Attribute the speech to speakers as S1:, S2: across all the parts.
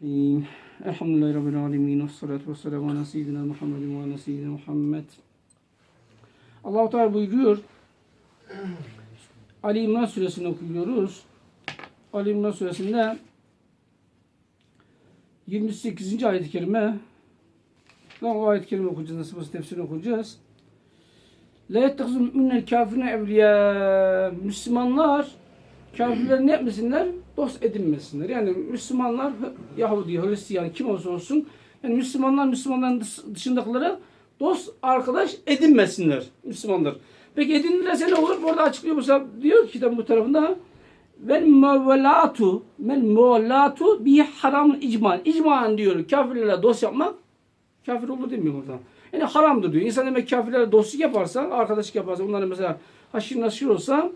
S1: Bismillahirrahmanirrahim. Elhamdülillahi Rabbil alemin. Ve salatu ve selamu ala seyyidina Muhammedin ve ala seyyidina Muhammed. Allah-u Teala buyuruyor. Ali İmran suresini okuyoruz. Ali İmran suresinde 28. ayet-i kerime Lan o ayet-i kerime okuyacağız. Nasıl basit tefsirini okuyacağız. La yettekizü müminler kafirine evliya. Müslümanlar kafirler ne yapmasınlar? Dost edinmesinler. Yani Müslümanlar Yahudi, Hristiyan kim olursa olsun yani Müslümanlar Müslümanların dış- dışındakileri dost arkadaş edinmesinler Müslümanlar. Peki edinirse ne olur? Burada açıklıyor mesela diyor ki kitabın bu tarafında vel muvelatu men muvelatu bi haram icman. İcman diyor kafirlerle dost yapmak kafir olur demiyor burada. Yani haramdır diyor. İnsan demek kafirlerle dostluk yaparsa, arkadaşlık yaparsa, onların mesela haşir naşir olsa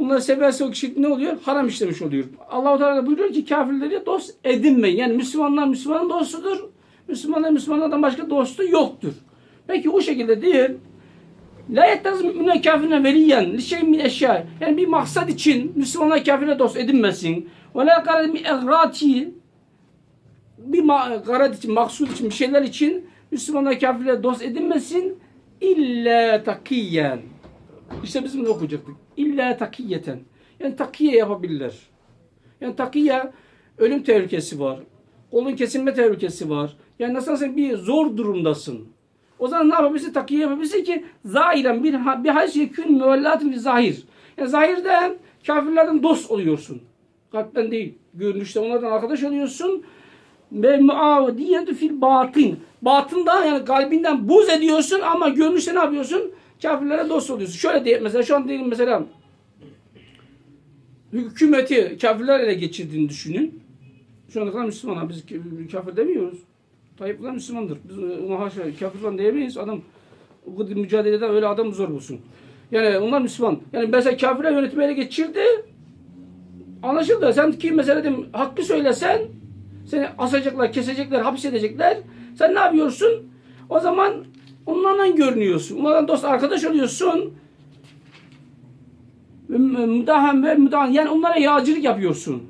S1: onları severse o kişi ne oluyor? Haram işlemiş oluyor. Allah-u Teala buyuruyor ki kafirleri dost edinmeyin. Yani Müslümanlar Müslümanın dostudur. Müslümanlar Müslümanlardan başka dostu yoktur. Peki o şekilde değil. La yettez mü'mine kafirine veliyen li şeyin min eşya. Yani bir maksat için Müslümanlar kafirle dost edinmesin. Ve la karad mi egrati bir garat için, maksud için, bir şeyler için Müslümanlar kafirle dost edinmesin. İlla takiyen. İşte bizim de okuyacaktık. İlla takiyeten. Yani takiye yapabilirler. Yani takiye ölüm tehlikesi var. Kolun kesilme tehlikesi var. Yani nasıl sen bir zor durumdasın. O zaman ne yapabilirsin? Takiye yapabilirsin ki zahiren bir, bir hac yekün müvellatın bir zahir. Yani zahirde kafirlerden dost oluyorsun. Kalpten değil. Görünüşte onlardan arkadaş oluyorsun. Ve muavdiyetü fil batın. Batında yani kalbinden buz ediyorsun ama görünüşte ne yapıyorsun? Kafirlere dost oluyorsun. Şöyle diye mesela şu an diyelim mesela hükümeti kafirler ele geçirdiğini düşünün. Şu ana kadar Müslüman. Biz kafir demiyoruz. Tayyip falan Müslümandır. Biz ona haşa kafir falan diyemeyiz. Adam o mücadelede öyle adam zor bulsun. Yani onlar Müslüman. Yani mesela kafirler yönetimi ele geçirdi. Anlaşıldı. Sen ki mesela dedim, hakkı söylesen seni asacaklar, kesecekler, hapis edecekler. Sen ne yapıyorsun? O zaman onlarla görünüyorsun. Onlardan dost arkadaş oluyorsun. Müdahem ve müdahan. Yani onlara yağcılık yapıyorsun.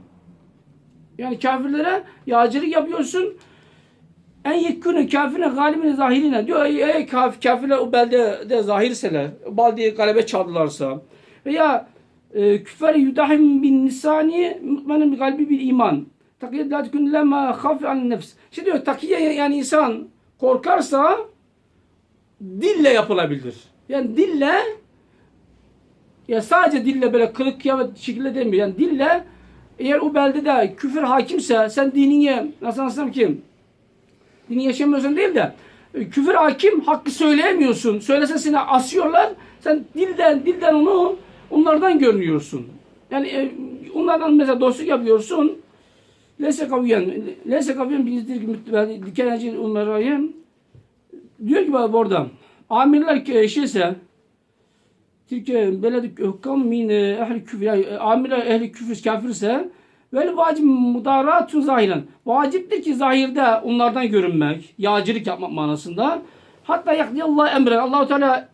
S1: Yani kafirlere yağcılık yapıyorsun. En yekûne kafirine galibine zahirine. Diyor ey, kaf, kafirler o beldede zahirseler. Baldiye galebe çaldılarsa. Veya e, küfer yudahim bin nisani bi kalbi bir iman. Takiye la tekun lema hafi an nefs. Şimdi diyor takiye yani insan korkarsa dille yapılabilir. Yani dille ya sadece dille böyle kılık kıyafet şekilde demiyor. Yani dille eğer o beldede küfür hakimse sen dinini nasıl anlatsam ki dini yaşamıyorsun değil de e, küfür hakim hakkı söyleyemiyorsun. Söylesen seni asıyorlar. Sen dilden dilden onu onlardan görünüyorsun. Yani e, onlardan mesela dostluk yapıyorsun. Lese kaviyen, lese kaviyen bizdir ki dikeneci umarayım. Diyor ki bana burada amirler ki şeyse Tilke beledi hukam min e, ehli küfür yani e, amirler ehli küfür kafirse vel vacib mudaratun zahiren. Vaciptir ki zahirde onlardan görünmek, yağcılık yapmak manasında. Hatta yakdiyallah emre. Allahu Teala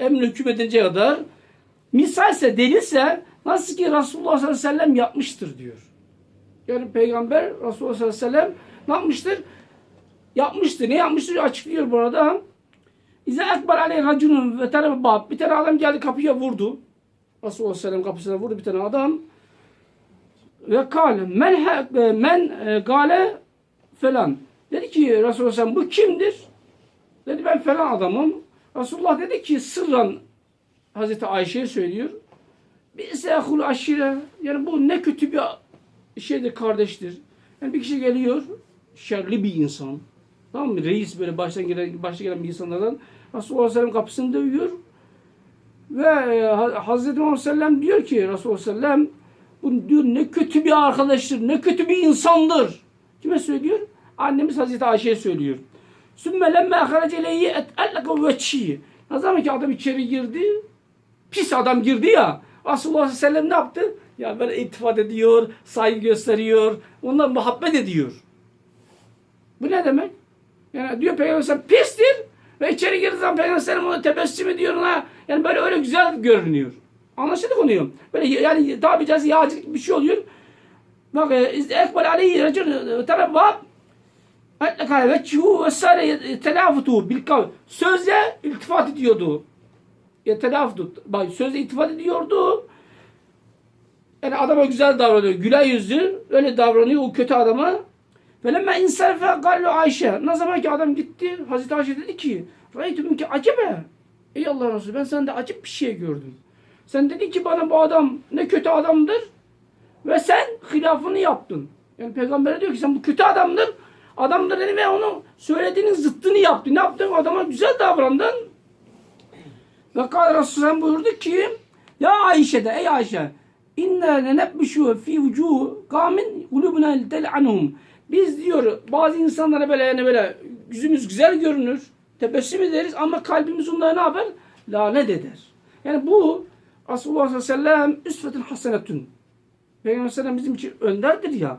S1: emri hükmedince kadar misalse delilse nasıl ki Resulullah sallallahu aleyhi ve sellem yapmıştır diyor. Yani Peygamber Resulullah sallallahu aleyhi ve sellem ne yapmıştır? Yapmıştır. Ne yapmıştır? Açıklıyor burada. İze ekber aleyh racunun ve bab. Bir tane adam geldi kapıya vurdu. Resulullah aleyhi kapısına vurdu bir tane adam. Ve kal men, he- men e, gale falan. Dedi ki Resulullah sallallahu bu kimdir? Dedi ben falan adamım. Resulullah dedi ki sırran Hazreti Ayşe'ye söylüyor. Bir sehul aşire. Yani bu ne kötü bir şeydir kardeştir. Yani bir kişi geliyor şerli bir insan. Tamam mı? Reis böyle baştan gelen, başta gelen insanlardan Resulullah Aleyhisselam kapısını dövüyor. Ve e, Ha- Hazreti Muhammed Sellem diyor ki Resulullah Sellem bu diyor ne kötü bir arkadaştır, ne kötü bir insandır. Kime söylüyor? Annemiz Hazreti Ayşe'ye söylüyor. Sümme lemme ahrece leyi et'elleke veçhi. Ne zaman ki adam içeri girdi, pis adam girdi ya. Resulullah Sellem ne yaptı? Ya böyle iltifat ediyor, saygı gösteriyor, onlar muhabbet ediyor. Bu ne demek? Yani diyor Peygamber Aleyhisselam pistir ve içeri girdiği zaman Peygamber ona tebessüm ediyor ona. Yani böyle öyle güzel görünüyor. Anlaşıldı konuyu. Böyle yani tabiri caizse yağcılık bir şey oluyor. bak e, ekbel aleyhi recul terevvab Etleka veccihu ve sâre telafutu bil kav. Sözle iltifat ediyordu. Yetelafutu. Bak sözle iltifat ediyordu. Yani adama güzel davranıyor. Güler yüzlü. Öyle davranıyor o kötü adama. Ve lemme insarife gallu Ayşe. Ne zaman ki adam gitti. Hazreti Ayşe dedi ki Raytüm ki acebe. Ey Allah Resulü ben sende acip bir şey gördüm. Sen dedi ki bana bu adam ne kötü adamdır. Ve sen hilafını yaptın. Yani peygambere diyor ki sen bu kötü adamdır. Adamdır dedi ve onu söylediğinin zıttını yaptı. Ne yaptın? Adama güzel davrandın. Ve kâle Resulullah buyurdu ki Ya Ayşe de ey Ayşe inna lenebbüşü fi vücuhu kâmin kulübüne tel'anhum biz diyor bazı insanlara böyle yani böyle yüzümüz güzel görünür. Tebessüm ederiz ama kalbimiz onlara ne yapar? Lanet eder. Yani bu Resulullah sallallahu aleyhi ve sellem üsvetün hasenetün. Peygamber sallallahu bizim için önderdir ya.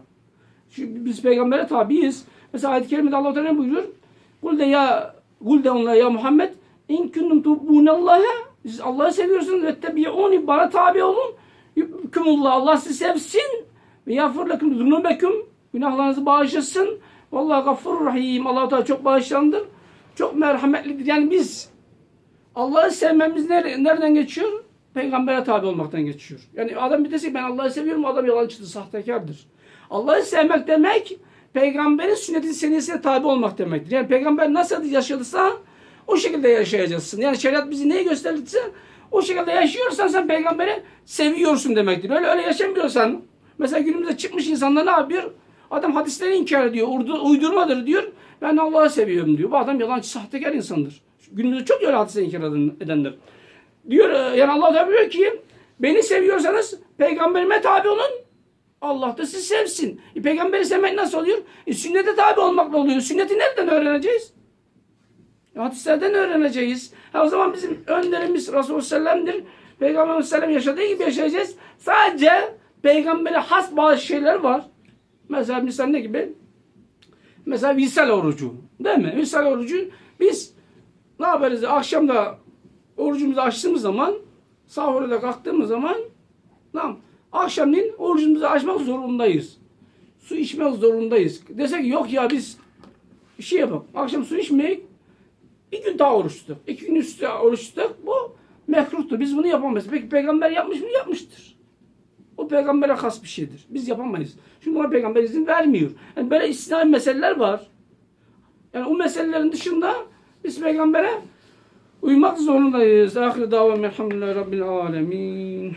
S1: Şimdi biz peygambere tabiiz. Mesela ayet-i kerimede Allah Teala ne buyuruyor? Kul de ya kul de onlara ya Muhammed in kuntum tuhibbunallaha siz Allah'ı seviyorsunuz ve tebi'uni bana tabi olun. Yukumullah Allah sizi sevsin ve yağfir lekum zunubekum günahlarınızı bağışlasın. Vallahi gafurur rahim. Allah Teala çok bağışlandır. Çok merhametlidir. Yani biz Allah'ı sevmemiz nere- nereden geçiyor? Peygambere tabi olmaktan geçiyor. Yani adam bir dese ben Allah'ı seviyorum adam yalancıdır, sahtekardır. Allah'ı sevmek demek peygamberin sünneti senesine tabi olmak demektir. Yani peygamber nasıl yaşadıysa o şekilde yaşayacaksın. Yani şeriat bizi neyi gösterdiyse o şekilde yaşıyorsan sen peygamberi seviyorsun demektir. Öyle öyle yaşamıyorsan mesela günümüzde çıkmış insanlar ne yapıyor? Adam hadisleri inkar ediyor. Uydurmadır diyor. Ben Allah'ı seviyorum diyor. Bu adam yalancı, sahtekar insandır. Günümüzde çok öyle hadisleri inkar eden- edenler. Diyor e, yani Allah da diyor ki beni seviyorsanız peygamberime tabi olun. Allah da sizi sevsin. E, peygamberi sevmek nasıl oluyor? E, sünnete tabi olmakla oluyor. Sünneti nereden öğreneceğiz? E, hadislerden öğreneceğiz. Ha, o zaman bizim önderimiz Resulullah Sellem'dir. Peygamber Sellem yaşadığı gibi yaşayacağız. Sadece peygambere has bazı şeyler var. Mesela misal ne gibi? Mesela visal orucu. Değil mi? Visal orucu biz ne yaparız? Akşamda orucumuzu açtığımız zaman sahurda kalktığımız zaman tamam, akşamleyin orucumuzu açmak zorundayız. Su içmek zorundayız. Desek yok ya biz şey yapalım. Akşam su içmeyek bir gün daha oruç tutuk. İki gün üstü oruç tutuk. Bu mekruhtur. Biz bunu yapamayız. Peki peygamber yapmış mı? Yapmıştır. Peygambere has bir şeydir. Biz yapamayız. Çünkü buna peygamber izin vermiyor. Yani böyle istisnai meseleler var. Yani o meselelerin dışında biz peygambere uymak zorundayız. Ahir davam elhamdülillahi rabbil alemin.